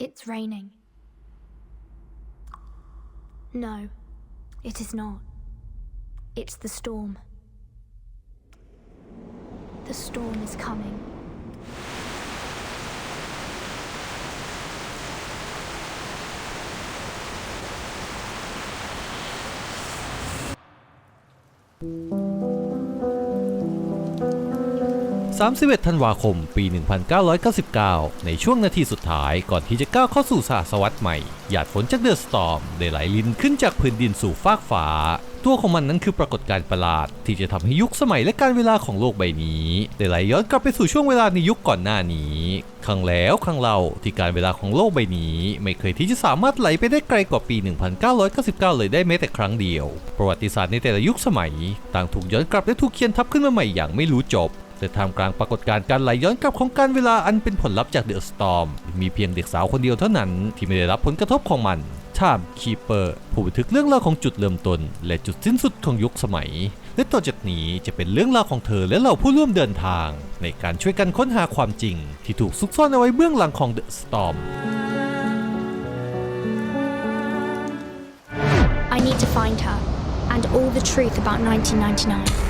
It's raining. No, it is not. It's the storm. The storm is coming. 31 ธันวาคม ปี 1999 ในช่วงนาทีสุดท้ายก่อนที่จะก้าวเข้าสู่ศตวรรษใหม่ หยาดฝนจากเดอะสตอมได้ไหลลินขึ้นจากพื้นดินสู่ฟากฟ้า ตัวของมันนั้นคือปรากฏการณ์ประหลาด ที่จะทำให้ยุคสมัยและการเวลาของโลกใบนี้ ได้ไหลย้อนกลับไปสู่ช่วงเวลาในยุคก่อนหน้านี้ครั้งแล้วครั้งเล่าที่การเวลาของโลกใบนี้ ไม่เคยที่จะสามารถไหลไปได้ไกลกว่าปี 1999 เลยได้แม้แต่ครั้งเดียว ประวัติศาสตร์ในแต่ละยุคสมัย ต่างถูกย้อนกลับและถูกเขียนทับขึ้นมาใหม่อย่างไม่รู้จบ แต่ท่ามกลางปรากฏการณ์การไหลย้อนกลับของการเวลาอันเป็นผลลัพธ์จากเดอะสตอมมีเพียงเด็กสาวคนเดียวเท่านั้นที่ไม่ได้รับผลกระทบของมันชามคีเปอร์ผู้บันทึกเรื่องราวของจุดเริ่มต้น และจุดสิ้นสุดของยุคสมัย และต่อจากนี้จะเป็นเรื่องราวของเธอและเหล่าผู้ร่วมเดินทาง ในการช่วยกันค้นหาความจริง ที่ถูกซุกซ่อนเอาไว้เบื้องหลังของเดอะสตอม I need to find her and all the truth about 1999.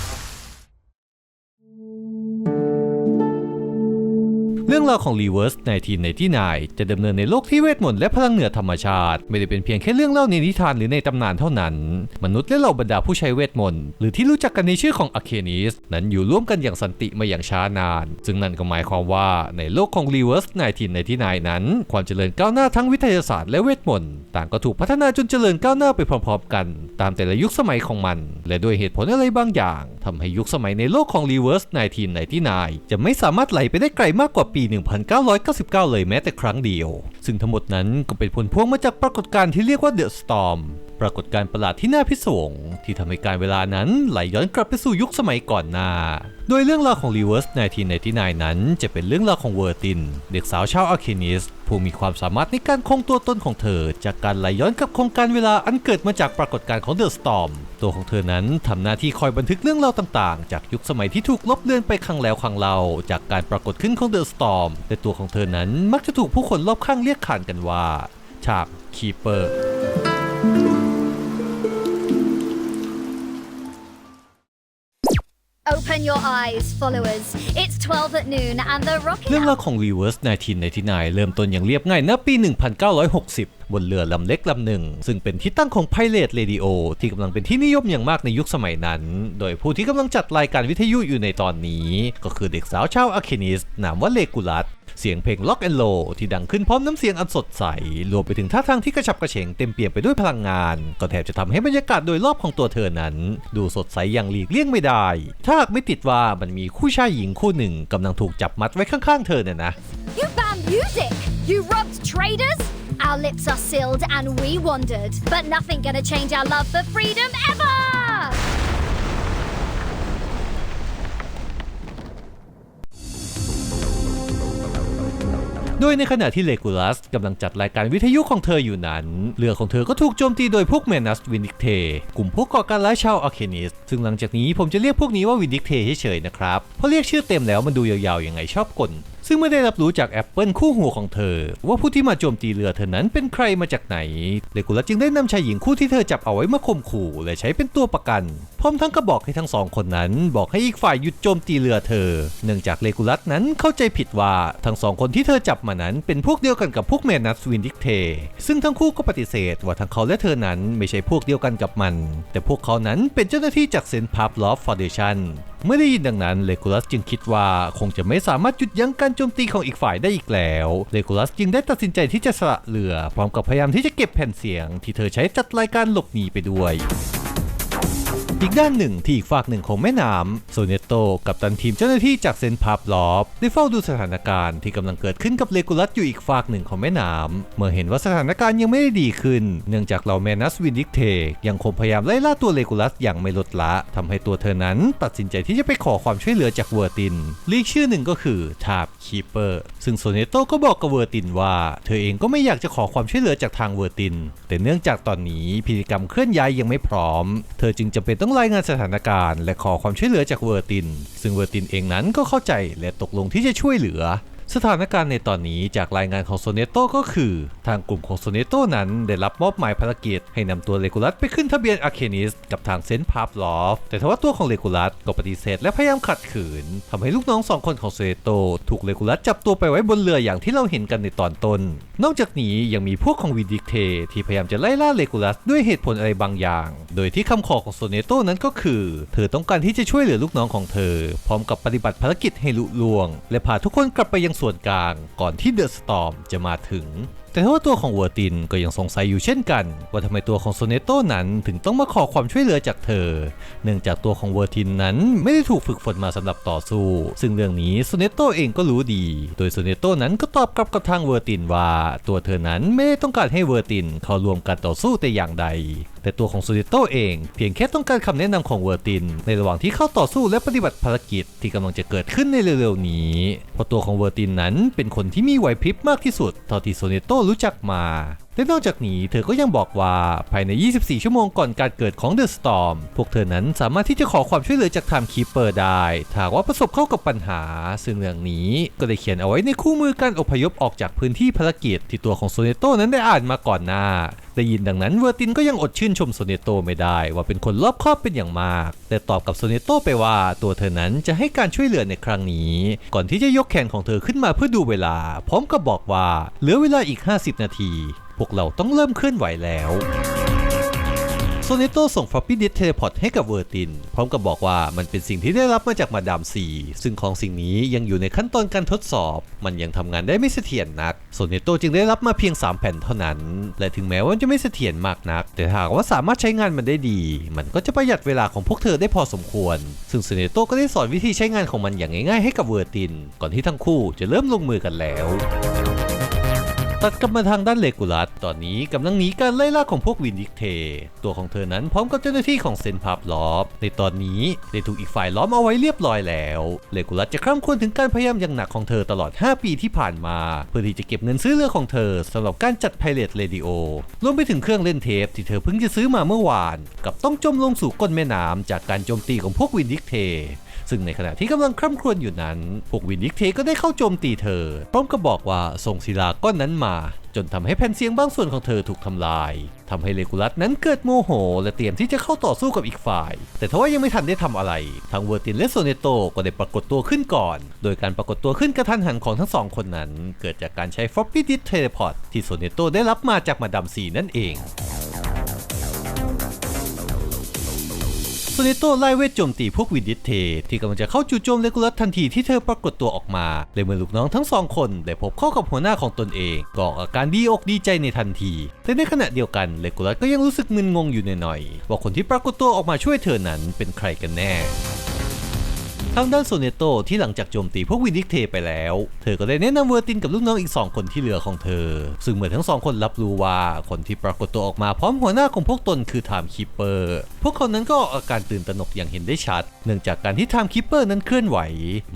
รื่องราวของ Reverse 1999จะดำเนินในโลกที่เวทมนต์และพลังเหนือธรรมชาติ ไม่ได้เป็นเพียงแค่เรื่องเล่าในนิทานหรือในตำนานเท่านั้น มนุษย์และเหล่าบรรดาผู้ใช้เวทมนต์หรือที่รู้จักกันในชื่อของอ r เคนิสนั้นอยู่ร่วมกันอย่างสันติมาอย่างช้านาน ซึ่งนั่นก็หมายความว่าในโลกของ Reverse 1999นั้น ความเจริญก้าวหน้าทั้งวิทยาศาสตร์และเวทมนต์ต่างก็ถูกพัฒนาจนเจริญก้าวหน้าไปพร้อมๆ กัน ตามแต่ละยุคสมัยของมัน และด้วยเหตุผลอะไรบางอย่างทำให้ยุคสมัยในโลกของ Reverse 1999จะไม่สามารถไหลไปได้ไกลมากกว่าปีี 1999 เลยแม้แต่ครั้งเดียว ซึ่งทั้งหมดนั้นก็เป็นผลพวงมาจากปรากฏการณ์ที่เรียกว่า The Storm ปรากฏการณ์ประหลาดที่น่าพิศวงที่ทำให้การเวลานั้นไหลย้อนกลับไปสู่ยุคสมัยก่อนหน้า โดยเรื่องราวของ Reverse 1999 นั้น จะเป็นเรื่องราวของเวอร์ติน เด็กสาวชาวอาร์เคนิสผู้มีความสามารถในการคงตัวตนของเธอ จากการไหลย้อนกับโครงการเวลาอันเกิดมาจากปรากฏการณ์ของ The Storm ตั วของเธอนั้นทำหน้าที่คอยบันทึกเรื่องราวต่างๆ จากยุคสมัยที่ถูกลบเลือนไปครั้งแล้วครั้งเล่าจากการปรากฏขึ้นของ The Storm แต่ตัวของเธอนั้นมักจะถูกผู้คนรอบข้างเรียกขานกันว่าฉากคีเปอร์ Open your eyes, followers. It's 12 at noon and the rocket เรื่องราวของ Reverse 1999 เริ่มต้นอย่างเรียบง่ายณปี 1960 บนเรือลำเล็กลำหนึ่ง ซึ่งเป็นที่ตั้งของ Pirate Radio ที่กำลังเป็นที่นิยมอย่างมากในยุคสมัยนั้น โดยผู้ที่กำลังจัดรายการวิทยุอยู่ในตอนนี้ ก็คือเด็กสาวชาวอาเคนิสนามว่าเลกูลัสเสียงเพลงล็อกแอนโลที่ดังขึ้นพร้อมน้ำเสียงอันสดใส รวมไปถึงท่าทางที่กระฉับกระเฉงเต็มเปี่ยมไปด้วยพลังงาน ก็แทบจะทำให้บรรยากาศโดยรอบของตัวเธอนั้น ดูสดใสอย่างหลีกเลี่ยงไม่ได้ ถ้าหากไม่ติดว่ามันมีคู่ชายหญิงคู่หนึ่งกำลังถูกจับมัดไว้ข้างๆเธอเนี่ยนะ You banned music! You robbed traders! Our lips are sealed and we wandered. But nothing gonna change our love for freedom ever! โดยในขณะที่เลกูลัสกำลังจัดรายการวิทยุของเธออยู่นั้น เรือของเธอก็ถูกโจมตีโดยพวกแมนัสวินิกเท กลุ่มพวกก่อการร้ายชาวอาร์เคนิส ซึ่งหลังจากนี้ผมจะเรียกพวกนี้ว่าวินิกเทเฉยๆนะครับ เพราะเรียกชื่อเต็มแล้วมันดูยาวๆยังไงชอบกล ซึ่งเมื่อได้รับรู้จากแอปเปิลคู่หูของเธอ ว่าผู้ที่มาโจมตีเรือเธอนั้นเป็นใครมาจากไหนเลกูลัสจึงได้นำชายหญิงคู่ที่เธอจับเอาไว้มาข่มขู่ และใช้เป็นตัวประกัน พร้อมทั้งก็บอกให้ทั้งสองคนนั้น บอกให้อีกฝ่ายหยุดโจมตีเรือเธอ เนื่องจากเลกูลัสนั้นเข้าใจผิดว่าทั้งสองคนที่เธอจับมานั้นเป็นพวกเดียวกันกับพวกแมนัสวินดิกเท ซึ่งทั้งคู่ก็ปฏิเสธว่าทั้งเขาและเธอนั้นไม่ใช่พวกเดียวกันกับมัน แต่พวกเขานั้นเป็นเจ้าหน้าที่จากเซนต์พาร์ลอฟฟอร์เดชัน เมื่อได้ยินดังนั้นเลกูลัสจึงคิดว่าคงจะไม่สามารถหยุดยั้งการโจมตีของอีกฝ่ายได้อีกแล้วเลกูลัสจึงได้ตัดสินใจที่จะสละเรือ พร้อมกับพยายามที่จะเก็บแผ่นเสียง ที่เธอใช้จัดรายการหลบหนีไปด้วย อีกด้านหนึ่งที่อีกฝากหนึ่งของแม่น้ำโซเนโตกับตันทีมเจ้าหน้าที่จากเซนพาร์ปลอฟได้เฝ้าดูสถานการณ์ที่กำลังเกิดขึ้นกับเลกูลัสอยู่อีกฝากหนึ่งของแม่น้ำเมื่อเห็นว่าสถานการณ์ยังไม่ได้ดีขึ้น เนื่องจากเหล่าแมนัสวินดิกเทยังคงพยายามไล่ล่าตัวเลกูลัสอย่างไม่ลดละทำให้ตัวเธอนั้นตัดสินใจที่จะไปขอความช่วยเหลือจากเวอร์ตินลีกชื่อหนึ่งก็คือทาบคีเปอร์ซึ่งโซเนโตก็บอกกับเวอร์ตินว่า เธอเองก็ไม่อยากจะขอความช่วยเหลือจากทางเวอร์ติน แต่เนื่องจากตอนนี้พิธีกรรมเคลื่อนย้ายยังไม่พร้อม เธอจึงจำเป็นต้องรายงานสถานการณ์ และขอความช่วยเหลือจากเวอร์ติน ซึ่งเวอร์ตินเองนั้นก็เข้าใจและตกลงที่จะช่วยเหลือ สถานการณ์ในตอนนี้จากรายงานของโซเนโตก็คือ ทางกลุ่มของโซเนโตนั้นได้รับมอบหมายภารกิจให้นำตัวเลกูลัสไปขึ้นทะเบียนอาร์เคนิสกับทางเซนต์พาร์ปลอฟแต่ทว่าตัวของเลกูลัสก็ปฏิเสธและพยายามขัดขืนทำให้ลูกน้องสองคนของโซเนโตถูกเลกูลัสจับตัวไปไว้บนเรืออย่างที่เราเห็นกันในตอนต้น นอกจากนี้ยังมีพวกของวิดิกเทที่พยายามจะไล่ล่าเลกูลัสด้วยเหตุผลอะไรบางอย่าง โดยที่คำขอของโซเนโตนั้นก็คือ เธอต้องการที่จะช่วยเหลือลูกน้องของเธอ พร้อมกับปฏิบัติภารกิจให้ลุล่วง และพาทุกคนกลับไปยังส่วนกลางก่อนที่เดอะสตอมจะมาถึง แต่ทว่าตัวของเวอร์ตินก็ยังสงสัยอยู่เช่นกัน ว่าทำไมตัวของโซเนโตนั้นถึงต้องมาขอความช่วยเหลือจากเธอ เนื่องจากตัวของเวอร์ตินนั้นไม่ได้ถูกฝึกฝนมาสำหรับต่อสู้ ซึ่งเรื่องนี้โซเนโตเองก็รู้ดี โดยโซเนโตนั้นก็ตอบกลับกับทางเวอร์ตินว่า ตัวเธอนั้นไม่ได้ต้องการให้เวอร์ตินเข้าร่วมการต่อสู้แต่อย่างใดแต่ตัวของโซเนโตเองเพียงแค่ต้องการคำแนะนำของเวอร์ติน ในระหว่างที่เข้าต่อสู้และปฏิบัติภารกิจที่กำลังจะเกิดขึ้นในเร็วๆนี้ เพราะตัวของเวอร์ตินนั้นเป็นคนที่มีไหวพริบมากที่สุดเท่าที่โซเนโตรู้จักมา และนอกจากนี้เธอก็ยังบอกว่าภายใน 24 ชั่วโมงก่อนการเกิดของเดอะสตอมพวกเธอนั้นสามารถที่จะขอความช่วยเหลือจากไทม์คีเปอร์ได้ถ้าหากว่าประสบเข้ากับปัญหา ซึ่งเรื่องนี้ก็ได้เขียนเอาไว้ในคู่มือการอพยพออกจากพื้นที่ภารกิจที่ตัวของโซเนโตนั้นได้อ่านมาก่อนหน้า ได้ยินดังนั้นเวอร์ตินก็ยังอดชื่นชมโซเนโตไม่ได้ ว่าเป็นคนรอบคอบเป็นอย่างมาก แต่ตอบกับโซเนโตไปว่าตัวเธอนั้นจะให้การช่วยเหลือในครั้งนี้ ก่อนที่จะยกแขนของเธอขึ้นมาเพื่อดูเวลา พร้อมกับบอกว่าเหลือเวลาอีก 50 นาที วกเราต้องเริ่มเคลื่อนไหวแล้วโซเนโตส่งฟ l อปปี้ดิสเทเลพอร์ตให้กับเวอร์ติน พร้อมกับบอกว่ามันเป็นสิ่งที่ได้รับมาจากมาดามซีซึ่งของสิ่งนี้ยังอยู่ในขั้นตอนการทดสอบ มันยังทำงานได้ไม่เสถียรนักโซเนโตจึงได้รับมาเพียง 3 แผ่นเท่านั้น และถึงแม้ว่าจะไม่เสถียรมากนัก แต่หากว่าสามารถใช้งานมันได้ดี มันก็จะประหยัดเวลาของพวกเธอได้พอสมควร ซึ่งโซเนโตก็ได้สอนวิธีใช้งานของมันอย่างง่ายๆให้กับเวอร์ติน ก่อนที่ทั้งคู่จะเริ่มลงมือกันแล้ว ตัดกลับมาทางด้านเลกูลัสตอนนี้กำลังหนีการไล่ล่าของพวกวินดิกเท ตัวของเธอนั้นพร้อมกับเจ้าหน้าที่ของเซนพาร์ปลอฟในตอนนี้ได้ถูกอีกฝ่ายล้อมเอาไว้เรียบร้อยแล้วเลกูลัสจะคร่ำครวญถึงการพยายามอย่างหนักของเธอตลอด 5 ปีที่ผ่านมา เพื่อที่จะเก็บเงินซื้อเรือของเธอสำหรับการจัดไพเรตเรดิโอรวมไปถึงเครื่องเล่นเทปที่เธอเพิ่งจะซื้อมาเมื่อวาน กับต้องจมลงสู่ก้นแม่น้ำจากการโจมตีของพวกวินดิกเท ซึ่งในขณะที่กำลังคร่ำครวญอยู่นั้น พวกวินดิกเทก็ได้เข้าโจมตีเธอ พร้อมกับบอกว่าส่งศิลาก้อนนั้นมา จนทำให้แผ่นเสียงบางส่วนของเธอถูกทำลายทำให้เลกูลัสนั้นเกิดโมโห และเตรียมที่จะเข้าต่อสู้กับอีกฝ่าย แต่ทว่ายังไม่ทันได้ทำอะไร ทางเวอร์ตินและโซเนโตก็ได้ปรากฏตัวขึ้นก่อน โดยการปรากฏตัวขึ้นกระทันหันของทั้งสองคนนั้น เกิดจากการใช้ฟอปปี้ดิสเทเลพอร์ตที่โซเนโตได้รับมาจากมาดามซีนั่นเอง โซเนโตไล่เวทโจมตีพวกวินดิเทที่กำลังจะเข้าจู่โจมเลกูลัสทันทีที่เธอปรากฏตัวออกมาเลยเมื่อลูกน้องทั้งสองคนได้พบเข้ากับหัวหน้าของตนเองก็ออกอาการดีอกดีใจในทันทีแต่ในขณะเดียวกันเลกูลัสก็ยังรู้สึกมึนงงอยู่หน่อยๆว่าคนที่ปรากฏตัวออกมาช่วยเธอนั้นเป็นใครกันแน่ ทางด้านโซเนโตที่หลังจากโจมตีพวกวินดิกเทไปแล้ว เธอก็ได้แนะนำเวอร์ตินกับลูกน้องอีก 2 คนที่เหลือของเธอ ซึ่งเมื่อทั้งสองคนรับรู้ว่าคนที่ปรากฏตัวออกมาพร้อมหัวหน้าของพวกตนคือไทม์คิปเปอร์พวกเขานั้นก็ออกอาการตื่นตระหนกอย่างเห็นได้ชัด เนื่องจากการที่ไทม์คิปเปอร์นั้นเคลื่อนไหว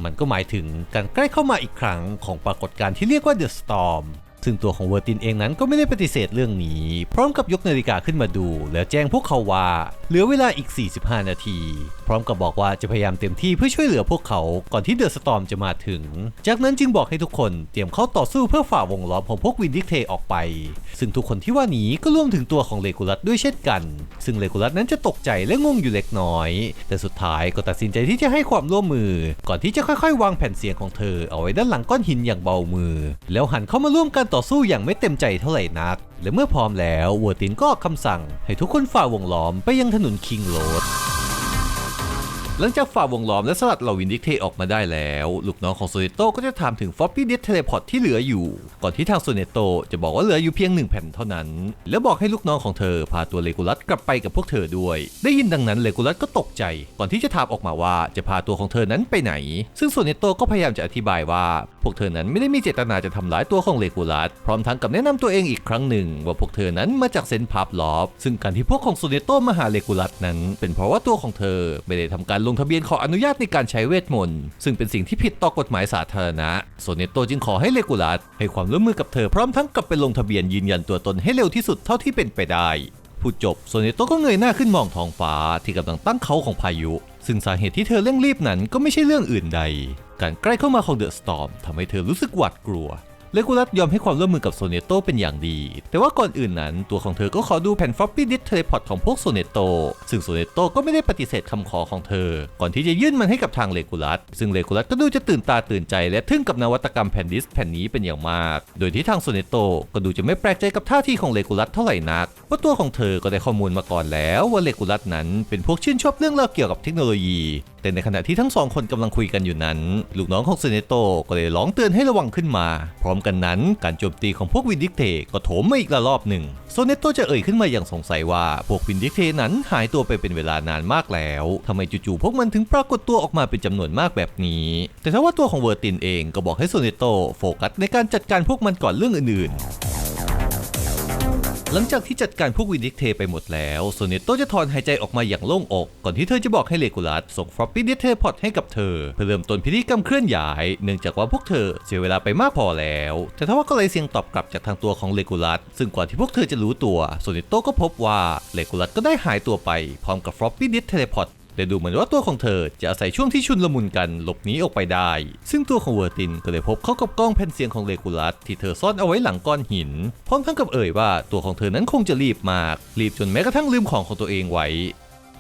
มันก็หมายถึงการใกล้เข้ามาอีกครั้งของปรากฏการณ์ที่เรียกว่าเดอะสตอร์ม ซึ่งตัวของเวอร์ตินเองนั้นก็ไม่ได้ปฏิเสธเรื่องนี้ พร้อมกับยกนาฬิกาขึ้นมาดู แล้วแจ้งพวกเขาว่า เหลือเวลาอีก 45 นาที พร้อมกับบอกว่าจะพยายามเต็มที่เพื่อช่วยเหลือพวกเขาก่อนที่เดอะสตอมจะมาถึง จากนั้นจึงบอกให้ทุกคนเตรียมเข้าต่อสู้เพื่อฝ่าวงล้อมของพวกวินดิกเทออกไป ซึ่งทุกคนที่ว่านี้ก็รวมถึงตัวของเลกูลัสด้วยเช่นกัน ซึ่งเลกูลัสนั้นจะตกใจและงงอยู่เล็กน้อย แต่สุดท้ายก็ตัดสินใจที่จะให้ความร่วมมือ ก่อนที่จะค่อยๆ วางแผ่นเสียงของเธอเอาไว้ด้านหลังก้อนหินอย่างเบามือ แล้วหันเข้ามาร่วมการต่อสู้อย่างไม่เต็มใจเท่าไหร่นัก และเมื่อพร้อมแล้ววัวตินก็ออกคำสั่ง ให้ทุกคนฝ่าวงล้อมไปยังถนนคิงโรด หลังจากฝ่าวงล้อมและสลัดเหล่าวินดิกเทออกมาได้แล้ว ลูกน้องของโซเนโตก็จะถามถึงฟอปปี้ดิสเทเลพอร์ตที่เหลืออยู่ ก่อนที่ทางโซเนโตจะบอกว่าเหลืออยู่เพียงหนึ่งแผ่นเท่านั้น แล้วบอกให้ลูกน้องของเธอพาตัวเลกูลัสกลับไปกับพวกเธอด้วย ได้ยินดังนั้นเลกูลัสก็ตกใจ ก่อนที่จะถามออกมาว่าจะพาตัวของเธอนั้นไปไหน ซึ่งโซเนโตก็พยายามจะอธิบายว่า พวกเธอนั้นไม่ได้มีเจตนาจะทำร้ายตัวของเลกูลัสพร้อมทั้งกับแนะนำตัวเองอีกครั้งหนึ่ง ว่าพวกเธอนั้นมาจากเซนต์พาบลอฟซึ่งการที่พวกของโซเนโตมาหาเลกูลัสนั้น เป็นเพราะว่าตัวของเธอไม่ได้ทำการลงทะเบียนขออนุญาตในการใช้เวทมนต์ซึ่งเป็นสิ่งที่ผิดต่อกฎหมายสาธารณะโซเนโตจึงขอให้เลกูลัสให้ความร่วมมือกับเธอพร้อมทั้งกลับไปลงทะเบียนยืนยันตัวตนให้เร็วที่สุดเท่าที่เป็นไปได้พูดจบโซเนโตก็เงยหน้าขึ้นมองท้องฟ้าที่กำลังตั้งเขาของพายุ ซึ่งสาเหตุที่เธอเร่งรีบนั้นก็ไม่ใช่เรื่องอื่นใด การใกล้เข้ามาของเดอะสตอร์มทำให้เธอรู้สึกหวาดกลัว เลกูลัสยอมให้ความร่วมมือกับโซเนโตเป็นอย่างดี แต่ว่าก่อนอื่นนั้น ตัวของเธอก็ขอดูแผ่นฟอปปี้ดิสเทเลพอร์ตของพวกโซเนโตซึ่งโซเนโตก็ไม่ได้ปฏิเสธคำขอของเธอ ก่อนที่จะยื่นมันให้กับทางเลกูลัสซึ่งเลกูลัสก็ดูจะตื่นตาตื่นใจและทึ่งกับนวัตกรรมแผ่นดิสแผ่นนี้เป็นอย่างมาก โดยที่ทางโซเนโตก็ดูจะไม่แปลกใจกับท่าทีของเลกูลัสเท่าไหร่นักว่าตัวของเธอก็ได้ข้อมูลมาก่อนแล้วว่าเลกูลัสนั้นเป็นพวกชื่นชอบเรื่องเล่าเกี่ยวกับเทคโนโลยี แต่ในขณะที่ทั้งสองคนกำลังคุยกันอยู่นั้น ลูกน้องของเซเนโตก็เลยร้องเตือนให้ระวังขึ้นมา พร้อมกันนั้น การโจมตีของพวกวินดิกเทก็โถมมาอีกระลอบหนึ่งโซเนโตจะเอ่ยขึ้นมาอย่างสงสัยว่าพวกวินดิกเทนั้นหายตัวไปเป็นเวลานานมากแล้วทำไมจู่ๆพวกมันถึงปรากฏตัวออกมาเป็นจำนวนมากแบบนี้ แต่ถ้าว่าตัวของเวอร์ตินเองก็บอกให้โซเนโตโฟกัสในการจัดการพวกมันก่อนเรื่องอื่นๆ หลังจากที่จัดการพวกวินิกเทไปหมดแล้วโซเนโตจะถอนหายใจออกมาอย่างโล่งอก ก่อนที่เธอจะบอกให้เลกูลัสส่งฟรอปปี้ดิสเทพอตให้กับเธอ เพื่อเริ่มต้นพิธีกรรมเคลื่อนย้าย เนื่องจากว่าพวกเธอเสียเวลาไปมากพอแล้ว แต่ทว่าก็เลยเสียงตอบกลับจากทางตัวของเลกูลัสซึ่งก่อนที่พวกเธอจะรู้ตัวโซเนโตก็พบว่าเลกูลัสก็ได้หายตัวไปพร้อมกับฟรอปปี้ดิสเทเลพอต และดูเหมือนว่าตัวของเธอจะอาศัยช่วงที่ชุนละมุนกันหลบหนีออกไปได้ ซึ่งตัวของเวอร์ตินก็เลยพบเข้ากับกล้องแผ่นเสียงของเลกูลัสที่เธอซ่อนเอาไว้หลังก้อนหิน พร้อมทั้งกับเอ่ยว่าตัวของเธอนั้นคงจะรีบมาก รีบจนแม้กระทั่งลืมของของตัวเองไว้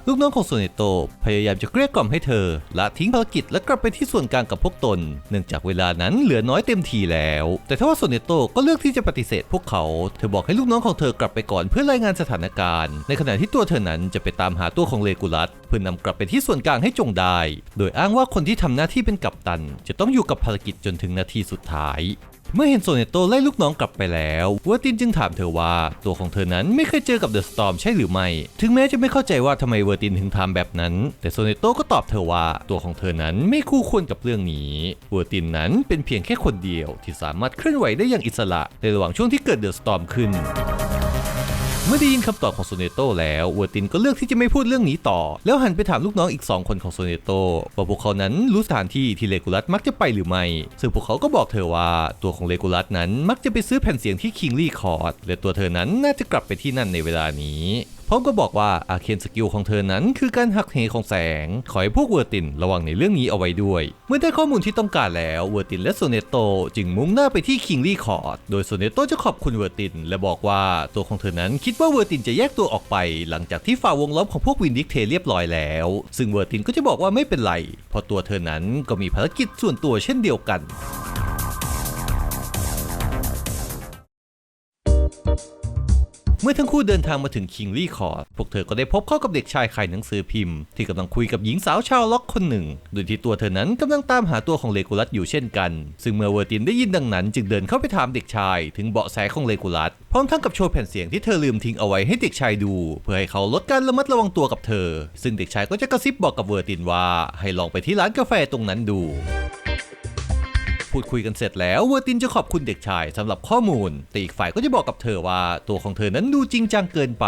ลูกน้องของโซเนโตพยายามจะเกลี้ยกล่อมให้เธอละทิ้งภารกิจและกลับไปที่ส่วนกลางกับพวกตน เนื่องจากเวลานั้นเหลือน้อยเต็มทีแล้ว แต่ถ้าว่าโซเนโตก็เลือกที่จะปฏิเสธพวกเขา เธอบอกให้ลูกน้องของเธอกลับไปก่อนเพื่อรายงานสถานการณ์ ในขณะที่ตัวเธอนั้นจะไปตามหาตัวของเลกูลัสเพื่อนำกลับไปที่ส่วนกลางให้จงได้ โดยอ้างว่าคนที่ทำหน้าที่เป็นกัปตัน จะต้องอยู่กับภารกิจจนถึงนาทีสุดท้าย เมื่อเห็นโซเนโตไล่ลูกน้องกลับไปแล้วเวอร์ตินจึงถามเธอว่า ตัวของเธอนั้นไม่เคยเจอกับเดอะสตอมใช่หรือไม่ ถึงแม้จะไม่เข้าใจว่าทำไมเวอร์ตินถึงทำแบบนั้น แต่โซเนโตก็ตอบเธอว่าตัวของเธอนั้นไม่คู่ควรกับเรื่องนี้เวอร์ตินนั้นเป็นเพียงแค่คนเดียวที่สามารถเคลื่อนไหวได้อย่างอิสระ ในระหว่างช่วงที่เกิดเดอะสตอมขึ้น เมื่อได้ยินคำตอบของโซเนโตแล้วเวอร์ตินก็เลือกที่จะไม่พูดเรื่องนี้ต่อ แล้วหันไปถามลูกน้องอีก 2 คนของโซเนโตว่าพวกเขานั้นรู้สถานที่ที่เลกูลัสมักจะไปหรือไม่ ซึ่งพวกเขาก็บอกเธอว่าตัวของเลกูลัสนั้นมักจะไปซื้อแผ่นเสียงที่คิงลี่คอร์ดและตัวเธอนั้นน่าจะกลับไปที่นั่นในเวลานี้ พร้อมก็บอกว่าอาเคนสกิลของเธอนั้นคือการหักเหของแสง ขอให้พวกเวอร์ตินระวังในเรื่องนี้เอาไว้ด้วย เมื่อได้ข้อมูลที่ต้องการแล้วเวอร์ตินและโซเนโตจึงมุ่งหน้าไปที่คิงลี่คอร์ดโดยโซเนโตจะขอบคุณเวอร์ติน และบอกว่าตัวของเธอนั้นคิดว่าเวอร์ตินจะแยกตัวออกไป หลังจากที่ฝ่าวงล้อมของพวกวินดิกเทเรียบร้อยแล้ว ซึ่งเวอร์ตินก็จะบอกว่าไม่เป็นไรเพราะตัวเธอนั้นก็มีภารกิจส่วนตัวเช่นเดียวกัน มื่อทั้งคู่เดินทางมาถึงคิงลี่คอร์ดพวกเธอก็ได้พบเข้ากับเด็กชายขายหนังสือพิมพ์ที่กำลังคุยกับหญิงสาวชาวล็อกคนหนึ่ง โดยที่ตัวเธอนั้นกำลังตามหาตัวของเลกูลัสอยู่เช่นกัน ซึ่งเมื่อเวอร์ตินได้ยินดังนั้น จึงเดินเข้าไปถามเด็กชาย ถึงเบาะแสของเลกูลัสพร้อมทั้งกับโชว์แผ่นเสียงที่เธอลืมทิ้งเอาไว้ให้เด็กชายดู เพื่อให้เขาลดการระมัดระวังตัวกับเธอ ซึ่งเด็กชายก็จะกระซิบบอกกับเวอร์ตินว่า ให้ลองไปที่ร้านกาแฟตรงนั้นดู พูดคุยกันเสร็จแล้วเวอร์ตินจะขอบคุณเด็กชายสำหรับข้อมูล แต่อีกฝ่ายก็จะบอกกับเธอว่าตัวของเธอนั้นดูจริงจังเกินไป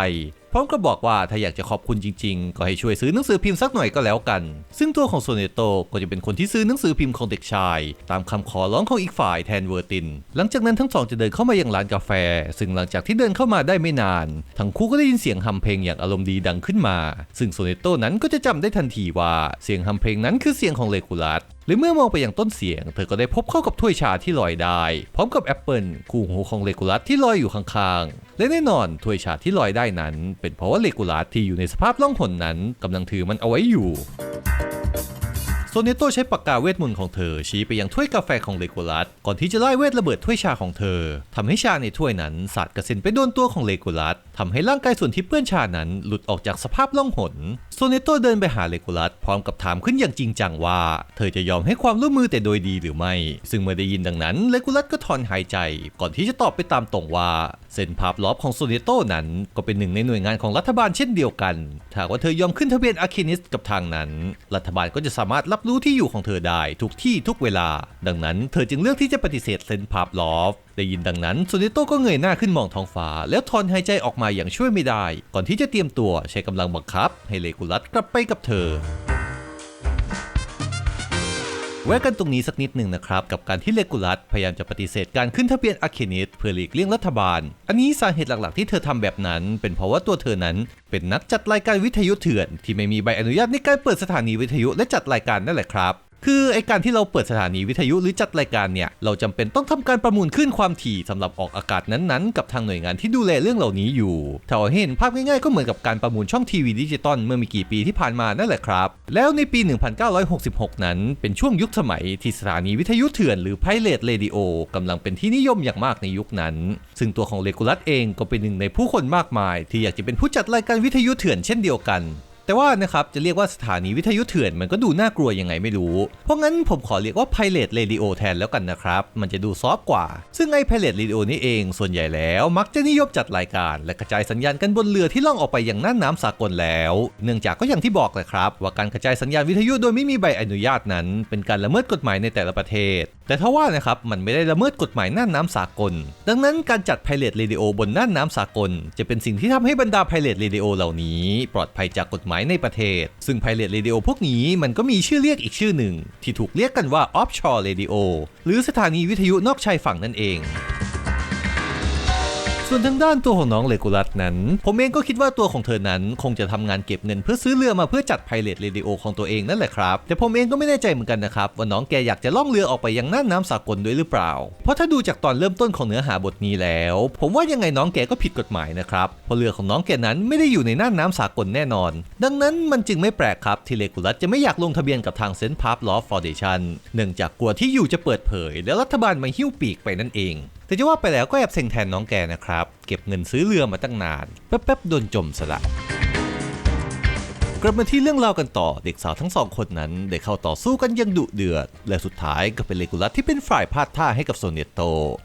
พร้อมกับบอกว่าถ้าอยากจะขอบคุณจริง ๆ ก็ให้ช่วยซื้อหนังสือพิมพ์สักหน่อยก็แล้วกัน ซึ่งตัวของโซเนโตก็จะเป็นคนที่ซื้อหนังสือพิมพ์ของเด็กชาย ตามคำขอร้องของอีกฝ่ายแทนเวอร์ติน หลังจากนั้นทั้งสองจะเดินเข้ามายังร้านกาแฟ ซึ่งหลังจากที่เดินเข้ามาได้ไม่นาน ทั้งคู่ก็ได้ยินเสียงฮัมเพลงอย่างอารมณ์ดีดังขึ้นมา ซึ่งโซเนโตนั้นก็จะจำได้ทันทีว่าเสียงฮัมเพลงนั้นคือเสียงของเลกูลัส หรือเมื่อมองไปยังต้นเสียง เธอก็ได้พบเข้ากับถ้วยชาที่ลอยได้ พร้อมกับแอปเปิลคู่หูของเลกูลัสที่ลอยอยู่ข้างๆ และแน่นอนถ้วยชาที่ลอยได้นั้น เป็นเพราะว่าเลกูลัสที่อยู่ในสภาพล่องหนนั้นกำลังถือมันเอาไว้อยู่ โซเนโตใช้ปากกาเวทมนต์ของเธอ ชี้ไปยังถ้วยกาแฟของเลโกลัสก่อนที่จะไล่เวทระเบิดถ้วยชาของเธอทำให้ชาในถ้วยนั้นสาดกระเซ็นไปโดนตัวของเลโกลัสทำให้ร่างกายส่วนที่เปื้อนชานั้นหลุดออกจากสภาพล่องหนโซเนโตเดินไปหาเลโกลัสพร้อมกับถามขึ้นอย่างจริงจังว่า เธอจะยอมให้ความร่วมมือแต่โดยดีหรือไม่ ซึ่งเมื่อได้ยินดังนั้นเลโกลัสก็ถอนหายใจ ก่อนที่จะตอบไปตามตรงว่า เส้นภาพลอบของโซเนโตนั้นก็เป็นหนึ่งในหน่วยงานของรัฐบาลเช่นเดียวกันถ้าว่าเธอยอมขึ้นทะเบียนอาร์เคนิสกับทางนั้น รัฐบาลก็จะสามารถรับรู้ที่อยู่ของเธอได้ทุกที่ทุกเวลา ดังนั้นเธอจึงเลือกที่จะปฏิเสธเส้นภาพลอบได้ยินดังนั้นโซเนโตก็เงยหน้าขึ้นมองท้องฟ้า แล้วถอนหายใจออกมาอย่างช่วยไม่ได้ ก่อนที่จะเตรียมตัวใช้กำลังบังคับ ให้เลกุลัสกลับไปกับเธอ แวะกันตรงนี้สักนิดหนึ่งนะครับ กับการที่เลกูลัสพยายามจะปฏิเสธการขึ้นทะเบียนอาเคนิสเพื่อหลีกเลี่ยงรัฐบาล อันนี้สาเหตุหลักๆที่เธอทำแบบนั้น เป็นเพราะว่าตัวเธอนั้น เป็นนักจัดรายการวิทยุเถื่อน ที่ไม่มีใบอนุญาตในการเปิดสถานีวิทยุและจัดรายการนั่นแหละครับ คือไอการที่เราเปิดสถานีวิทยุหรือจัดรายการเนี่ย เราจำเป็นต้องทำการประมูลขึ้นความถี่สำหรับออกอากาศนั้นๆ กับทางหน่วยงานที่ดูแลเรื่องเหล่านี้อยู่ถ้าเห็นภาพง่ายๆก็เหมือนกับการประมูลช่องทีวีดิจิตอลเมื่อม่กี่ปีที่ผ่านมานั่นแหละครับ แล้วในปี 1966 นั้น เป็นช่วงยุคสมัยที่สถานีวิทยุเถื่อนหรือ Pirate Radio กำลังเป็นที่นิยมอย่างมากในยุคนั้น ซึ่งตัวของเลกูลัสเองก็เป็นหนึ่งในผู้คนมากมาย ที่อยากจะเป็นผู้จัดรายการวิทยุเถื่อนเช่นเดียวกัน แต่ว่านะครับจะเรียกว่าสถานีวิทยุเถื่อนมันก็ดูน่ากลัวยังไงไม่รู้ เพราะงั้นผมขอเรียกว่า Pirate Radio แทนแล้วกันนะครับ มันจะดูซอฟกว่า ซึ่งไอ้ Pirate Radio นี่เองส่วนใหญ่แล้วมักจะนิยมจัดรายการ และกระจายสัญญาณกันบนเรือที่ล่องออกไปอยังน่านน้ำสากลแล้ว เนื่องจากก็อย่างที่บอกแหละครับ ว่าการกระจายสัญญาณวิทยุโดยไม่มีใบอนุญาตนั้น เป็นการละเมิดกฎหมายในแต่ละประเทศ แต่ถ้าว่านะครับมันไม่ได้ละเมิดกฎหมายน่านน้ำสากล ดังนั้นการจัด Pirate Radio บนน่านน้ำสากล จะเป็นสิ่งที่ทำให้บรรดา Pirate Radio เหล่านี้ ปลอดภัยจากกฎหมายในประเทศ ซึ่ง Pirate Radio พวกนี้มันก็มีชื่อเรียกอีกชื่อหนึ่ง ที่ถูกเรียกกันว่า Offshore Radio หรือสถานีวิทยุนอกชายฝั่งนั่นเอง ส่วนทางด้านตัวของน้องเลกูลัสนั้น ผมเองก็คิดว่าตัวของเธอนั้น คงจะทำงานเก็บเงินเพื่อซื้อเรือมาเพื่อจัดไพเรตเรดิโอของตัวเองนั่นแหละครับ แต่ผมเองก็ไม่แน่ใจเหมือนกันนะครับ ว่าน้องแกอยากจะล่องเรือออกไปยังน่านน้ำสากลด้วยหรือเปล่า เพราะถ้าดูจากตอนเริ่มต้นของเนื้อหาบทนี้แล้ว ผมว่ายังไงน้องแกก็ผิดกฎหมายนะครับเพราะเรือของน้องแกนั้นไม่ได้อยู่ในน่านน้ำสากลแน่นอน ดังนั้นมันจึงไม่แปลกครับที่เลกูลัสจะไม่อยากลงทะเบียนกับทางเซนต์พาร์ Law Foundation เนื่องจากกลัวที่อยู่จะเปิดเผย แล้วรัฐบาลมาหิ้วปีกไปนั่นเอง แต่จะว่าไปแล้วก็แอบเซ็งแทนน้องแกนะครับ เก็บเงินซื้อเรือมาตั้งนาน แป๊บๆโดนจมสละ กลับมาที่เรื่องราวกันต่อเด็กสาวทั้งสองคนนั้นได้เข้าต่อสู้กันยังดุเดือด และสุดท้ายก็เป็นเลกูลัสที่เป็นฝ่ายพลาดท่าให้กับโซเนโต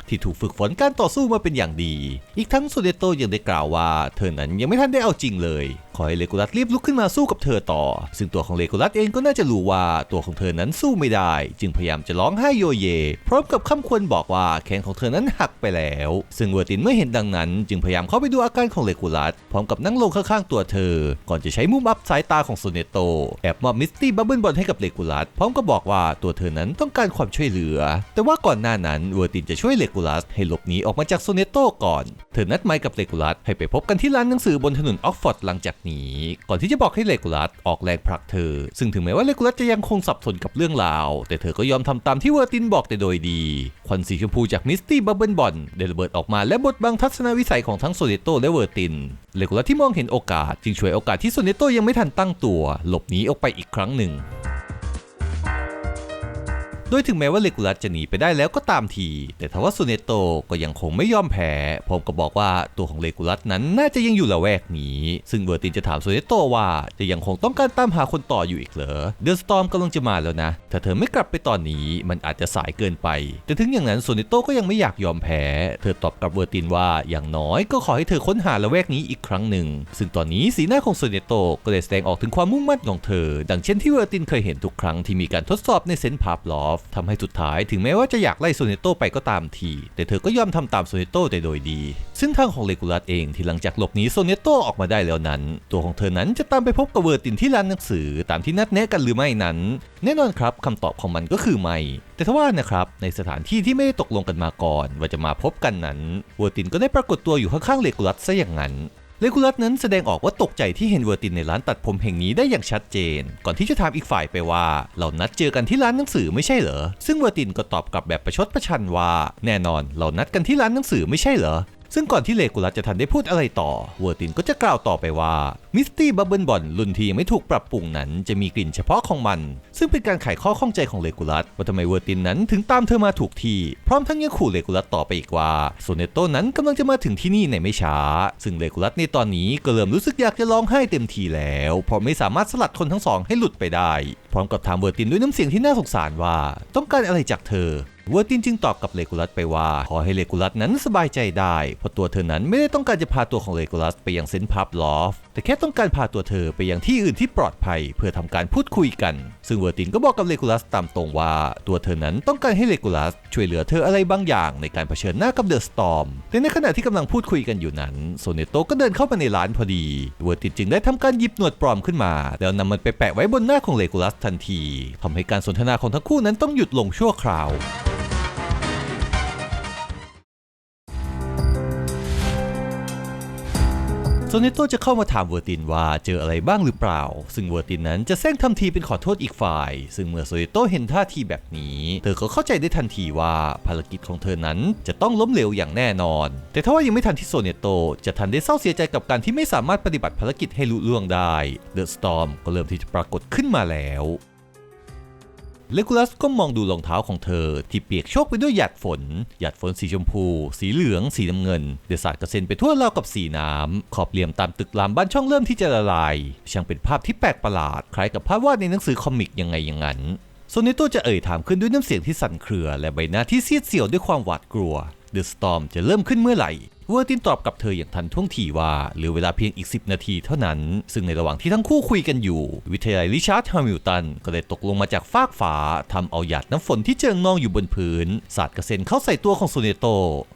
ที่ถูกฝึกฝนการต่อสู้มาเป็นอย่างดี อีกทั้งโซเนโตยังได้กล่าวว่า เธอนั้นยังไม่ทันได้เอาจริงเลย ขอให้เลกูลัสรีบลุกขึ้นมาสู้กับเธอต่อ ซึ่งตัวของเลกูลัสเองก็น่าจะรู้ว่าตัวของเธอนั้นสู้ไม่ได้ จึงพยายามจะร้องไห้โยเย พร้อมกับคำควรบอกว่าแขนของเธอนั้นหักไปแล้ว ซึ่งเวอร์ตินเมื่อเห็นดังนั้น จึงพยายามเข้าไปดูอาการของเลกูลัสพร้อมกับนั่งลงข้างๆตัวเธอ ก่อนจะใช้มุมอัพสายตาของโซเนโต แอบมอบมิสตี้บับเบิลบอลให้กับเลกูลัสพร้อมกับบอกว่าตัวเธอนั้นต้องการความช่วยเหลือ แต่ว่าก่อนหน้านั้นเวอร์ตินจะช่วยเลกูลัสให้หลบหนีออกมาจากโซเนโตก่อน เธอนัดหมายกับเลกูลัสให้ไปพบกันที่ร้านหนังสือบนถนนออกฟอร์ดหลังจากนี้ ก่อนที่จะบอกให้เลกูลัสออกแรงผลักเธอ ซึ่งถึงแม้ว่าเลกูลัสจะยังคงสับสนกับเรื่องราว แต่เธอก็ยอมทำตามที่เวอร์ตินบอกแต่โดยดี ควันสีชมพูจากมิสตี้บับเบิลบอลได้ระเบิดออกมาและบดบังทัศนวิสัยของทั้งโซเนโตและเวอร์ติน เลกูลัสที่มองเห็นโอกาสจึงช่วยโอกาสที่โซเนโตยังไม่ทันตั้งตัวหลบหนีออกไปอีกครั้งหนึ่ง โดยถึงแม้ว่าเลกูลัสจะหนีไปได้แล้วก็ตามที แต่ทว่าซูเนโตก็ยังคงไม่ยอมแพ้พร้อมกับบอกว่าตัวของเลกูลัสนั้นน่าจะยังอยู่ละแวกนี้ ซึ่งเวอร์ตินจะถามซูเนโตว่าจะยังคงต้องการตามหาคนต่ออยู่อีกเหรอเดอะสตอมกำลังจะมาแล้วนะ ถ้าเธอไม่กลับไปตอนนี้มันอาจจะสายเกินไป แต่ถึงอย่างนั้นซูเนโตก็ยังไม่อยากยอมแพ้ เธอตอบกับเวอร์ตินว่าอย่างน้อยก็ขอให้เธอค้นหาละแวกนี้อีกครั้งหนึ่ง ซึ่งตอนนี้สีหน้าของซูเนโตก็ได้แสดงออกถึงความมุ่งมั่นของเธอ ดังเช่นที่เวอร์ตินเคยเห็นทุกครั้งที่มีการทดสอบในเซนพาร์ลอฟทำให้สุดท้ายถึงแม้ว่าจะอยากไล่โซเนโตไปก็ตามที แต่เธอก็ยอมทำตามโซเนโตแต่โดยดี ซึ่งทางของเลกูลัสเองที่หลังจากหลบหนีโซเนโตออกมาได้แล้วนั้น ตัวของเธอนั้นจะตามไปพบกับเวอร์ตินที่ร้านหนังสือตามที่นัดแนะกันหรือไม่นั้น แน่นอนครับคำตอบของมันก็คือไม่ แต่ถ้าว่านะครับในสถานที่ที่ไม่ได้ตกลงกันมาก่อน ว่าจะมาพบกันนั้นเวอร์ตินก็ได้ปรากฏตัวอยู่ข้างๆเลกูลัสซะอย่างนั้น เลกูลัสนั้นแสดงออกว่าตกใจที่เห็นเวอร์ตินในร้านตัดผมแห่งนี้ได้อย่างชัดเจน ก่อนที่จะถามอีกฝ่ายไปว่า เรานัดเจอกันที่ร้านหนังสือไม่ใช่เหรอ ซึ่งเวอร์ตินก็ตอบกลับแบบประชดประชันว่า แน่นอนเรานัดกันที่ร้านหนังสือไม่ใช่เหรอ ซึ่งก่อนที่เลกูลัสจะทันได้พูดอะไรต่อเวอร์ตินก็จะกล่าวต่อไปว่ามิสตี้บับเบิลบอลรุ่นที่ยังไม่ถูกปรับปรุงนั้นจะมีกลิ่นเฉพาะของมัน ซึ่งเป็นการไขข้อข้องใจของเลกูลัสว่าทำไมเวอร์ตินนั้นถึงตามเธอมาถูกที่ พร้อมทั้งยังขู่เลกูลัสต่อไปอีกว่าโซเนโตนั้นกำลังจะมาถึงที่นี่ในไม่ช้า ซึ่งเลกูลัสในตอนนี้ก็เริ่มรู้สึกอยากจะร้องไห้เต็มทีแล้วเพราะไม่สามารถสลัดคนทั้งสองให้หลุดไปได้ พร้อมกับถามเวอร์ตินด้วยน้ำเสียงที่น่าสงสารว่า ต้องการอะไรจากเธอ เวอร์ตินจึงตอบกับเลกูลัสไปว่า ขอให้เลกูลัสนั้นสบายใจได้ เพราะตัวเธอนั้นไม่ได้ต้องการจะพาตัวของเลกูลัสไปยังเซนต์พับลอฟ แต่แค่ต้องการพาตัวเธอไปยังที่อื่นที่ปลอดภัยเพื่อทำการพูดคุยกัน ซึ่งเวอร์ตินก็บอกกับเลกูลัสตามตรงว่า ตัวเธอนั้นต้องการให้เลกูลัสช่วยเหลือเธออะไรบางอย่างในการเผชิญหน้ากับเดอะสตอมแต่ในขณะที่กำลังพูดคุยกันอยู่นั้นโซเนโตก็เดินเข้ามาในร้านพอดี เวอร์ตินจึงได้ทำการหยิบหนวดปลอมขึ้นมา แล้วนำมันไปแปะไว้บนหน้าของเลกูลัสทันทีทำให้การสนทนาของทั้งคู่นั้นต้องหยุดลงชั่วคราว โซเนโตจะเข้ามาถามเวอร์ตินว่าเจออะไรบ้างหรือเปล่า ซึ่งเวอร์ตินนั้นจะแซงทำทีเป็นขอโทษอีกฝ่าย ซึ่งเมื่อโซเนโตเห็นท่าทีแบบนี้ เธอก็เข้าใจได้ทันทีว่าภารกิจของเธอนั้นจะต้องล้มเหลวอย่างแน่นอน แต่ถ้าว่ายังไม่ทันที่โซเนโตจะทันได้เศร้าเสียใจกับการที่ไม่สามารถปฏิบัติภารกิจให้ลุล่วงได้เดอะสตอมก็เริ่มที่จะปรากฏขึ้นมาแล้ว เลกูลัสก็มองดูรองเท้าของเธอ ที่เปียกโชกไปด้วยหยาดฝน หยาดฝนสีชมพู สีเหลือง สีน้ำเงิน เดือดสาดกระเซ็นไปทั่วราวกับสีน้ำ ขอบเหลี่ยมตามตึกรามบ้านช่องเริ่มที่จะละลาย ช่างเป็นภาพที่แปลกประหลาด คล้ายกับภาพวาดในหนังสือคอมิกยังไงอย่างนั้นโซเนโตจะเอ่ยถามขึ้นด้วยน้ำเสียงที่สั่นเครือ และใบหน้าที่เสียดเสียวด้วยความหวาดกลัวเดอะสตอมจะเริ่มขึ้นเมื่อไหร่ เวอร์ตินตอบกับเธออย่างทันท่วงทีว่าเหลือเวลาเพียงอีก 10 นาทีเท่านั้น ซึ่งในระหว่างที่ทั้งคู่คุยกันอยู่ วิทยาลัยริชาร์ดฮามิลตันก็ได้ตกลงมาจากฟากฟ้าทำเอาหยาดน้ำฝนที่เจิงนองอยู่บนพื้น สาดกระเซ็นเข้าใส่ตัวของโซเนโต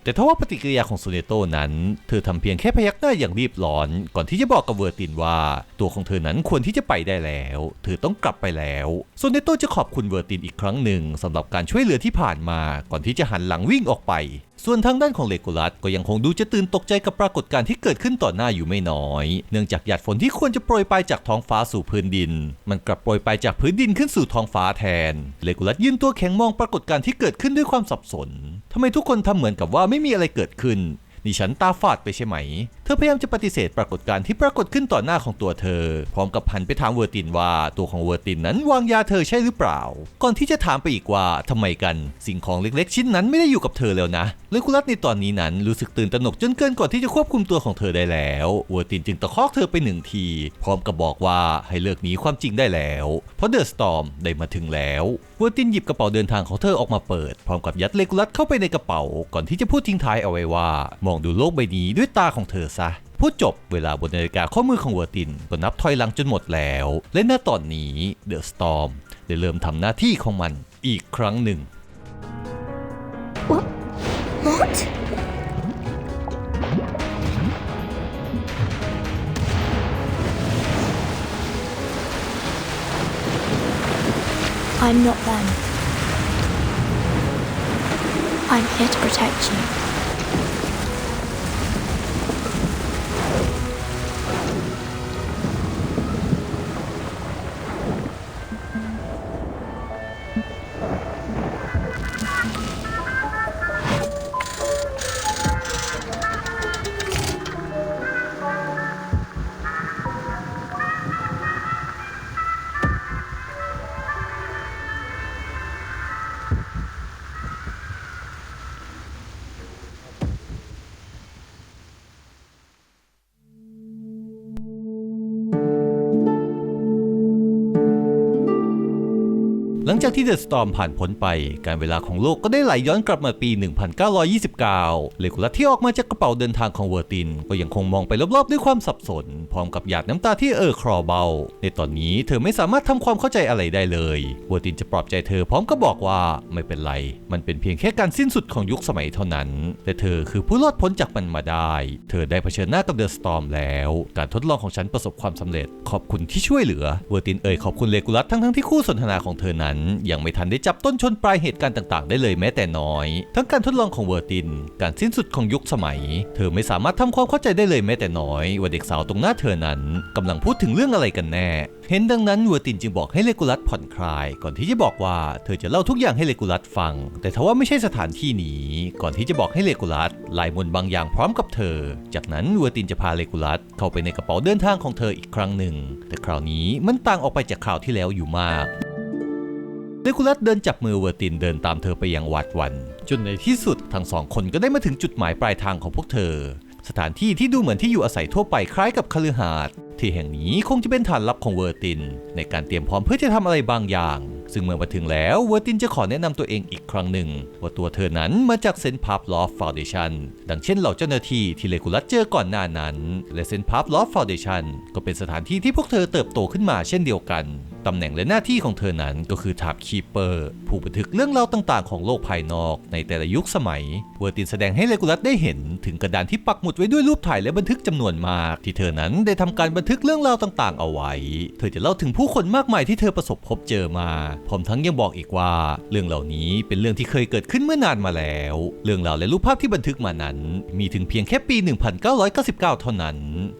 แต่ทว่าปฏิกิริยาของโซเนโตนั้น เธอทำเพียงแค่พยักหน้าอย่างรีบร้อน ก่อนที่จะบอกกับเวอร์ตินว่า ตัวของเธอนั้นควรที่จะไปได้แล้ว เธอต้องกลับไปแล้วโซเนโตจะขอบคุณเวอร์ตินอีกครั้งหนึ่งสำหรับการช่วยเหลือที่ผ่านมา ก่อนที่จะหันหลังวิ่งออกไปส่วนทางด้านของเลโกลัสก็ยังคงดูจะตื่นตกใจกับปรากฏการณ์ที่เกิดขึ้นต่อหน้าอยู่ไม่น้อย เนื่องจากหยาดฝนที่ควรจะโปรยไปจากท้องฟ้าสู่พื้นดิน มันกลับโปรยไปจากพื้นดินขึ้นสู่ท้องฟ้าแทน เลโกลัสยืนตัวแข็งมองปรากฏการณ์ที่เกิดขึ้นด้วยความสับสนทำไมทุกคนทำเหมือนกับว่าไม่มีอะไรเกิดขึ้นนี่ฉันตาฝาดไปใช่ไหม เธอพยายามจะปฏิเสธปรากฏการณ์ที่ปรากฏขึ้นต่อหน้าของตัวเธอ พร้อมกับหันไปถามเวอร์ตินว่าตัวของเวอร์ตินนั้นวางยาเธอใช่หรือเปล่า ก่อนที่จะถามไปอีกว่าทำไมกัน สิ่งของเล็กๆ ชิ้นนั้นไม่ได้อยู่กับเธอแล้วนะเลคุลัสในตอนนี้นั้นรู้สึกตื่นตระหนกจนเกินกว่าที่จะควบคุมตัวของเธอได้แล้วเวอร์ตินจึงตะคอกเธอไปหนึ่งที พร้อมกับบอกว่าให้เลิกหนีความจริงได้แล้ว เพราะเดอะสตอมได้มาถึงแล้วเวอร์ตินหยิบกระเป๋าเดินทางของเธอออกมาเปิด พร้อมกับยัดเลกุลัสเข้าไปในกระเป๋า ก่อนที่จะพูดทิ้งท้ายเอาไว้ว่า มองดูโลกใบนี้ด้วยตาของเธอซะ พูดจบเวลาบนนาฬิกาข้อมือของเวอร์ตินก็นับถอยหลังจนหมดแล้ว และณตอนนี้เดอะสตอมได้เริ่มทำหน้าที่ของมันอีกครั้งหนึ่ง What? What? I'm not them. I'm here to protect you. งจากที่เดอะสตอมผ่านพ้นไป การเวลาของโลกก็ได้ไหลย้อนกลับมาปี 1929 เลกุลัสที่ออกมาจากกระเป๋าเดินทางของเวอร์ติน ก็ยังคงมองไปรอบๆด้วยความสับสน พร้อมกับหยาดน้ำตาที่เอ่อคลอเบา ในตอนนี้เธอไม่สามารถทำความเข้าใจอะไรได้เลย เวอร์ตินจะปลอบใจเธอพร้อมกับบอกว่าไม่เป็นไร มันเป็นเพียงแค่การสิ้นสุดของยุคสมัยเท่านั้น แต่เธอคือผู้รอดพ้นจากมันมาได้ เธอได้เผชิญหน้ากับเดอะสตอมแล้ว การทดลองของฉันประสบความสำเร็จ ขอบคุณที่ช่วยเหลือ เวอร์ตินเอ่ยขอบคุณเลกุลัสทั้งๆที่คู่สนทนาของเธอนั้นยังไม่ทันได้จับต้นชนปลายเหตุการณ์ต่างๆ ได้เลยแม้แต่น้อย ทั้งการทดลองของเวอร์ติน การสิ้นสุดของยุคสมัย เธอไม่สามารถทำความเข้าใจได้เลยแม้แต่น้อย ว่าเด็กสาวตรงหน้าเธอนั้นกำลังพูดถึงเรื่องอะไรกันแน่ เห็นดังนั้นเวอร์ตินจึงบอกให้เลกูลัสผ่อนคลาย ก่อนที่จะบอกว่าเธอจะเล่าทุกอย่างให้เลกูลัสฟัง แต่ทว่าไม่ใช่สถานที่นี้ ก่อนที่จะบอกให้เลกูลัสลายมนบางอย่างพร้อมกับเธอ จากนั้นเวอร์ตินจะพาเลกูลัสเข้าไปในกระเป๋าเดินทางของเธออีกครั้งหนึ่ง แต่คราวนี้มันต่างออกไปจากคราวที่แล้วอยู่มาก เลคูลัสเดินจับมือเวอร์ตินเดินตามเธอไปอย่างหวาดหวัน่นจนในที่สุดทั้งสองคนก็ได้มาถึงจุดหมายปลายทางของพวกเธอ สถานที่ที่ดูเหมือนที่อยู่อาศัยทั่วไปคล้ายกับคฤหาสน์ ที่แห่งนี้คงจะเป็นฐานลับของเวอร์ติน ในการเตรียมพร้อมเพื่อจะทำอะไรบางอย่าง ซึ่งเมื่อมาถึงแล้วเวอร์ตินจะขอแนะนำตัวเองอีกครั้งหนึ่ง ว่าตัวเธอนั้นมาจากเซนพาร์ l ลอฟฟาวเดชันดังเช่นเหล่าเจ้าหน้าที่ที่เลกูลัสเจอก่อนหน้านั้น และเซนพาร์ l ลอฟฟาวเดชันก็เป็นสถานที่ที่พวกเธอเติบโตขึ้นมาเช่นเดียวกันตำแหน่งและหน้าที่ของเธอนั้นก็คือทาบคีเปอร์ ผู้บันทึกเรื่องราวต่างๆ ของโลกภายนอกในแต่ละยุคสมัย เวอร์ตินแสดงให้เลกูลัสได้เห็น ถึงกระดานที่ปักหมุดไว้ด้วยรูปถ่ายและบันทึกจำนวนมาก ที่เธอนั้นได้ทำการบันทึกเรื่องราวต่างๆ เอาไว้ เธอจะเล่าถึงผู้คนมากมายที่เธอประสบพบเจอมาพร้อมทั้งยังบอกอีกว่า เรื่องเหล่านี้เป็นเรื่องที่เคยเกิดขึ้นเมื่อนานมาแล้ว เรื่องราวและรูปภาพที่บันทึกมานั้น มีถึงเพียงแค่ปี 1999 เท่านั้น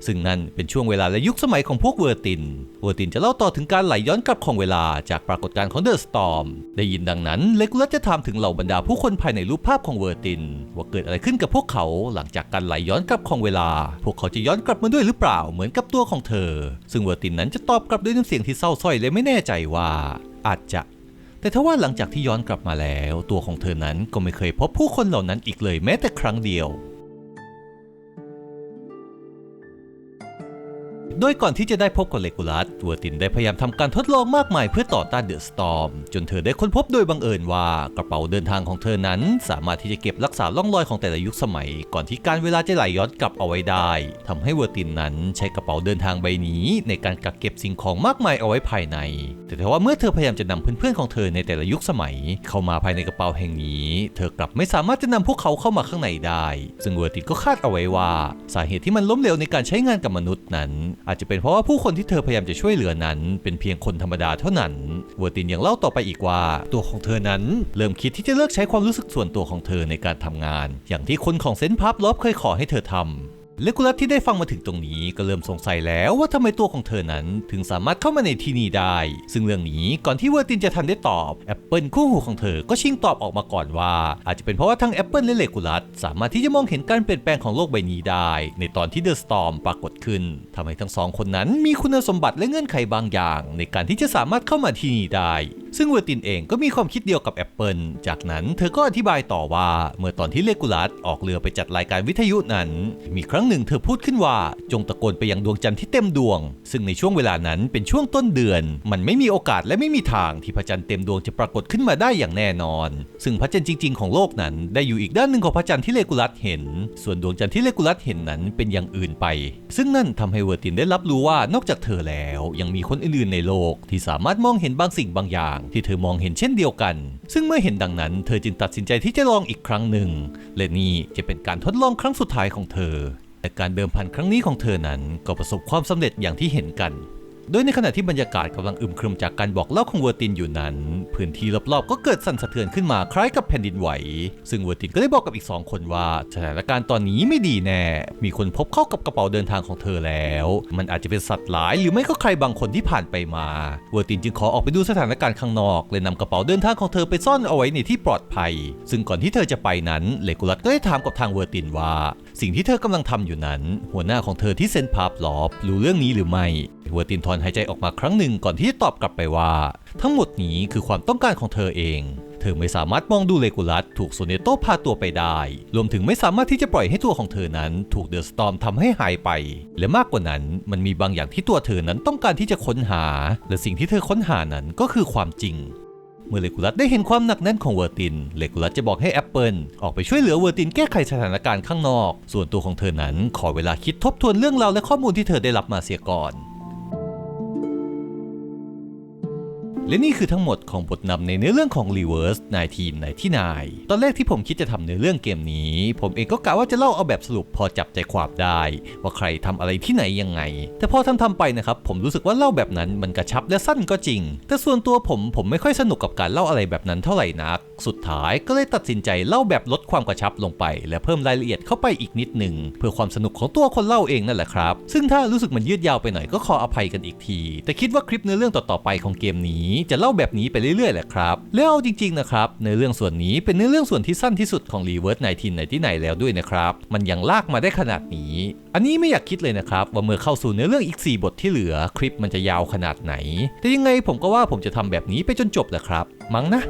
ซึ่งนั่นเป็นช่วงเวลาและยุคสมัยของพวกเวอร์ติน เวอร์ตินจะเล่าต่อถึงการไหลย้อนกลับของเวลาจากปรากฏการณ์ของเดอะสตอมได้ยินดังนั้นเลกูลัสจะถามถึงเหล่าบรรดาผู้คนภายในรูปภาพของเวอร์ติน ว่าเกิดอะไรขึ้นกับพวกเขาหลังจากการไหลย้อนกลับของเวลา พวกเขาจะย้อนกลับมาด้วยหรือเปล่าเหมือนกับตัวของเธอ ซึ่งเวอร์ตินนั้นจะตอบกลับด้วยน้ำเสียงที่เศร้าสร้อยและไม่แน่ใจว่าอาจจะ แต่ทว่าหลังจากที่ย้อนกลับมาแล้ว ตัวของเธอนั้นก็ไม่เคยพบผู้คนเหล่านั้นอีกเลยแม้แต่ครั้งเดียว โดยก่อนที่จะได้พบกับเลกูลัสเวอร์ตินได้พยายามทำการทดลองมากมายเพื่อต่อต้านเดอะสตอร์มจนเธอได้ค้นพบโดยบังเอิญว่ากระเป๋าเดินทางของเธอนั้น สามารถที่จะเก็บรักษาล่องรอยของแต่ละยุคสมัย ก่อนที่การเวลาจะไหลย้อนกลับเอาไว้ได้ทำให้เวอร์ตินนั้นใช้กระเป๋าเดินทางใบนี้ ในการกักเก็บสิ่งของมากมายเอาไว้ภายใน แต่ทว่าเมื่อเธอพยายามจะนำเพื่อนๆของเธอในแต่ละยุคสมัย เข้ามาภายในกระเป๋าแห่งนี้ เธอกลับไม่สามารถจะนำพวกเขาเข้ามาข้างในได้ ซึ่งเวอร์ตินก็คาดเอาไว้ว่า สาเหตุที่มันล้มเหลวในการใช้งานกับมนุษย์นั้นอาจจะเป็นเพราะว่าผู้คนที่เธอพยายามจะช่วยเหลือนั้น เป็นเพียงคนธรรมดาเท่านั้นเวอร์ตินยังเล่าต่อไปอีกว่า ตัวของเธอนั้น เริ่มคิดที่จะเลิกใช้ความรู้สึกส่วนตัวของเธอในการทำงาน อย่างที่คนของเซนต์พับลอบเคยขอให้เธอทำ เลกูลัสที่ได้ฟังมาถึงตรงนี้ก็เริ่มสงสัยแล้วว่าทำไมตัวของเธอนั้นถึงสามารถเข้ามาในที่นี้ได้ ซึ่งเรื่องนี้ก่อนที่เวอร์ตินจะทันได้ตอบแอปเปิลคู่หูของเธอก็ชิงตอบออกมาก่อนว่า อาจจะเป็นเพราะว่าทั้งแอปเปิลและเลกูลัสสามารถที่จะมองเห็นการเปลี่ยนแปลงของโลกใบนี้ได้ ในตอนที่เดอะสตอมปรากฏขึ้นทำให้ทั้งสองคนนั้นมีคุณสมบัติและเงื่อนไขบางอย่าง ในการที่จะสามารถเข้ามาที่นี่ได้ ซึ่งเวอร์ตินเองก็มีความคิดเดียวกับแอปเปิลจากนั้นเธอก็อธิบายต่อว่าเมื่อตอนที่เลกูลัสออกเรือไปจัดรายการวิทยุนั้น มีครั้งหนึ่งเธอพูดขึ้นว่าจงตะโกนไปยังดวงจันทร์ที่เต็มดวง ซึ่งในช่วงเวลานั้นเป็นช่วงต้นเดือน มันไม่มีโอกาสและไม่มีทางที่พระจันทร์เต็มดวงจะปรากฏขึ้นมาได้อย่างแน่นอน ซึ่งพระจันทร์จริง ๆ ของโลกนั้น ได้อยู่อีกด้านหนึ่งของพระจันทร์ที่เลกูลัสเห็น ส่วนดวงจันทร์ที่เลกูลัสเห็นนั้นเป็นอย่างอื่นไป ซึ่งนั่นทำให้เวอร์ตินได้รับรู้ว่านอกจากเธอแล้ว ยังมีคนอื่นๆในโลกที่สามารถมองเห็นบางสิ่งบางอย่างที่เธอมองเห็นเช่นเดียวกัน ซึ่งเมื่อเห็นดังนั้น เธอจึงตัดสินใจที่จะลองอีกครั้งหนึ่ง และนี่จะเป็นการทดลองครั้งสุดท้ายของเธอ แต่การเดิมพันครั้งนี้ของเธอนั้นก็ประสบความสำเร็จอย่างที่เห็นกัน โดยในขณะที่บรรยากาศกำลังอึมครึมจากการบอกเล่าของเวอร์ตินอยู่นั้น พื้นที่รอบๆ ก็เกิดสั่นสะเทือนขึ้นมาคล้ายกับแผ่นดินไหว ซึ่งเวอร์ตินก็ได้บอกกับอีกสองคนว่าสถานการณ์ตอนนี้ไม่ดีแน่ มีคนพบเข้ากับกระเป๋าเดินทางของเธอแล้ว มันอาจจะเป็นสัตว์หลาย หรือไม่ก็ใครบางคนที่ผ่านไปมา เวอร์ตินจึงขอออกไปดูสถานการณ์ข้างนอกและนำกระเป๋าเดินทางของเธอไปซ่อนเอาไว้ในที่ปลอดภัย ซึ่งก่อนที่เธอจะไปนั้นเลกูลัสก็ได้ถามกับทางเวอร์ตินว่า สิ่งที่เธอกำลังทำอยู่นั้น หัวหน้าของเธอที่เซนพาร์ลอฟรู้เรื่องนี้หรือไม่เวตินถอนหายใจออกมาครั้งหนึ่งก่อนที่จะตอบกลับไปว่า ทั้งหมดนี้คือความต้องการของเธอเอง เธอไม่สามารถมองดูเลกูลัสถูกโซเนโตพาตัวไปได้ รวมถึงไม่สามารถที่จะปล่อยให้ตัวของเธอนั้น ถูกเดอะสตอมทำให้หายไป และมากกว่านั้นมันมีบางอย่างที่ตัวเธอนั้นต้องการที่จะค้นหา และสิ่งที่เธอค้นหานั้นก็คือความจริง เมื่อเลกูลัสได้เห็นความหนักแน่นของเวอร์ติน เลกูลัสจะบอกให้แอปเปิลออกไปช่วยเหลือเวอร์ตินแก้ไขสถานการณ์ข้างนอก ส่วนตัวของเธอนั้นขอเวลาคิดทบทวนเรื่องราวและข้อมูลที่เธอได้รับมาเสียก่อน และนี่คือทั้งหมดของบทนำในเนื้อเรื่องของ Reverse 1999ตอนแรกที่ผมคิดจะทำเนื้อเรื่องเกมนี้ ผมเองก็กะว่าจะเล่าเอาแบบสรุปพอจับใจความได้ ว่าใครทำอะไรที่ไหนยังไง แต่พอทำทำไปนะครับผมรู้สึกว่าเล่าแบบนั้นมันกระชับและสั้นก็จริง แต่ส่วนตัวผมผมไม่ค่อยสนุกกับการเล่าอะไรแบบนั้นเท่าไหร่นัก สุดท้ายก็เลยตัดสินใจเล่าแบบลดความกระชับลงไป และเพิ่มรายละเอียดเข้าไปอีกนิดหนึ่งเพื่อความสนุกของตัวคนเล่าเองนั่นแหละครับ ซึ่งถ้ารู้สึกมันยืดยาวไปหน่อยก็ขออภัยกันอีกที แต่คิดว่าคลิปเนื้อเรื่องต่อๆไปของเกมนี้จะเล่าแบบนี้ไปเรื่อยๆแหละครับ แล้วจริงๆนะครับในเรื่องส่วนนี้เป็นเนื้อเรื่องส่วนที่สั้นที่สุดของรีเวิร์สไนทินในที่ไหนแล้วด้วยนะครับ มันยังลากมาได้ขนาดนี้ อันนี้ไม่อยากคิดเลยนะครับว่าเมื่อเข้าสู่เนื้อเรื่องอีก 4 บทที่เหลือคลิปมันจะยาวขนาดไหน แต่ยังไงผมก็ว่าผมจะทำแบบนี้ไปจนจบแหละครับ มั้งนะ